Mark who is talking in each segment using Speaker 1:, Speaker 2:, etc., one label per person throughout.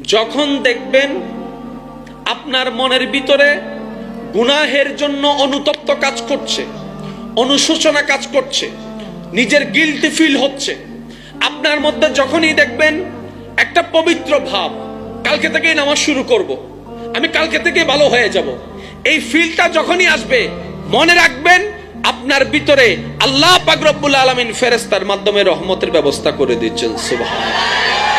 Speaker 1: যখন দেখবেন আপনার মনের ভিতরে গুনাহের জন্য অনুতপ্ত কাজ করছে, অনুশোচনা কাজ করছে, নিজের গিলটি ফিল হচ্ছে, আপনার মধ্যে যখনই দেখবেন একটা পবিত্র ভাব, কালকে থেকেই নামাজ শুরু করব। আমি কালকে থেকে ভালো হয়ে যাব, এই ফিলটা যখনই আসবে, মনে রাখবেন আপনার ভিতরে আল্লাহ পাক রব্বুল আলমিন ফেরেস্তার মাধ্যমে রহমতের ব্যবস্থা করে দিচ্ছেন সুবাহ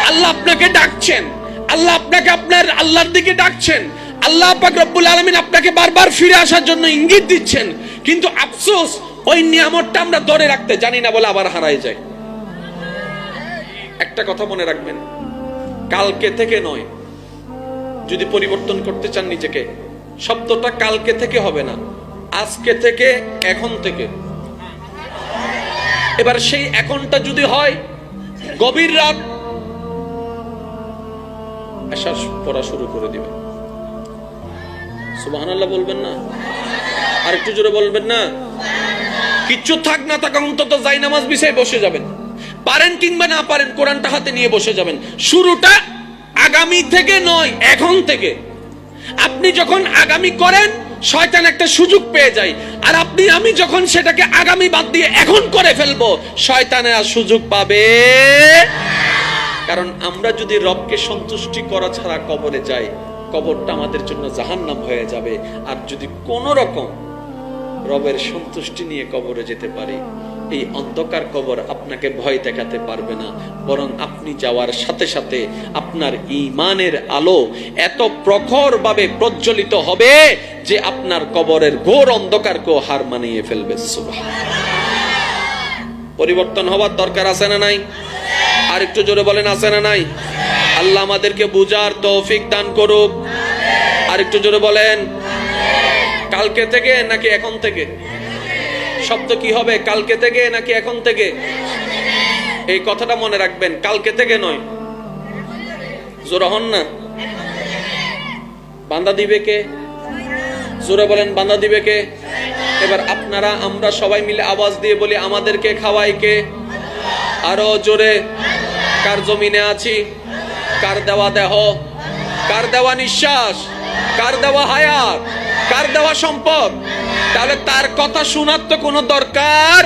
Speaker 1: আল্লাহ আপনাকে ডাকছেন আল্লাহ আপনাকে আপনার আল্লাহর দিকে ডাকছেন। আল্লাহ পাক রব্বুল আলমিন আপনাকে বারবার ফিরে আসার জন্য ইঙ্গিত দিচ্ছেন। কিন্তু আফসোস, ওই নিয়ামতটা আমরা ধরে রাখতে জানি না বলে আবার হারাই যায় একটা কথা মনে রাখবেন, কালকে থেকে নয়, যদি পরিবর্তন করতে চান নিজেকে, শব্দটা কালকে থেকে হবে না, আজকে থেকে, এখন থেকে। এবার সেই এখনটা যদি হয়, গভীর রাত এসা পড়া শুরু করে দিবে। সুবাহ বলবেন না? আর একটু জোরে বলবেন না? কিচ্ছু থাক না থাক, অন্তত যাই নামাজ বিষয়ে বসে যাবেন। পারেন কিংবা না পারেন, কোরআনটা হাতে নিয়ে বসে যাবেন। শুরুটা আগামী থেকে নয়, এখন থেকে। আপনি যখন আগামী করেন, শয়তান একটা সুযোগ পেয়ে যায়। আর আপনি, আমি যখন সেটাকে আগামী বাদ দিয়ে এখন করে ফেলব শয়তানের আর সুযোগ পাবে কারণ আমরা যদি রবকে সন্তুষ্টি করা ছাড়া কবরে যাই, কবরটা আমাদের জন্য জাহান্নাম হয়ে যাবে। আর যদি কোনো রকম রবের সন্তুষ্টি নিয়ে কবরে যেতে পারি, এই অন্ধকার কবর আপনাকে ভয় দেখাতে পারবে না। বরং আপনি যাওয়ার সাথে সাথে আপনার ইমানের আলো এত প্রখর ভাবে প্রজ্বলিত হবে যে আপনার কবরের ঘোর অন্ধকারকেও হার মানিয়ে ফেলবে। সুবাহ পরিবর্তন হওয়ার দরকার আছে না নাই? আর একটু জোরে বলেন, আছে না নাই? আল্লাহ আমাদেরকে বুঝার তৌফিক দান করুক। আর একটু জোরে বলেন, কালকে থেকে নাকি এখন থেকে? শব্দ কি হবে, কালকে থেকে নাকি এখন থেকে? এই কথাটা মনে রাখবেন, কালকে থেকে নয়। জোরে হন না? বান্দা দিবে কে? জোরে বলেন, বান্দা দিবে কে? এবার আপনারা, আমরা সবাই মিলে আওয়াজ দিয়ে বলি, আমাদেরকে খাওয়াই কে? আরও জোরে। কার জমিনে আছি? কার দেওয়া দেহ? কার দেওয়া নিঃশ্বাস? কার দেওয়া হায়াত? কার দেওয়া সম্পদ? তাহলে তার কথা শোনার তো কোনো দরকার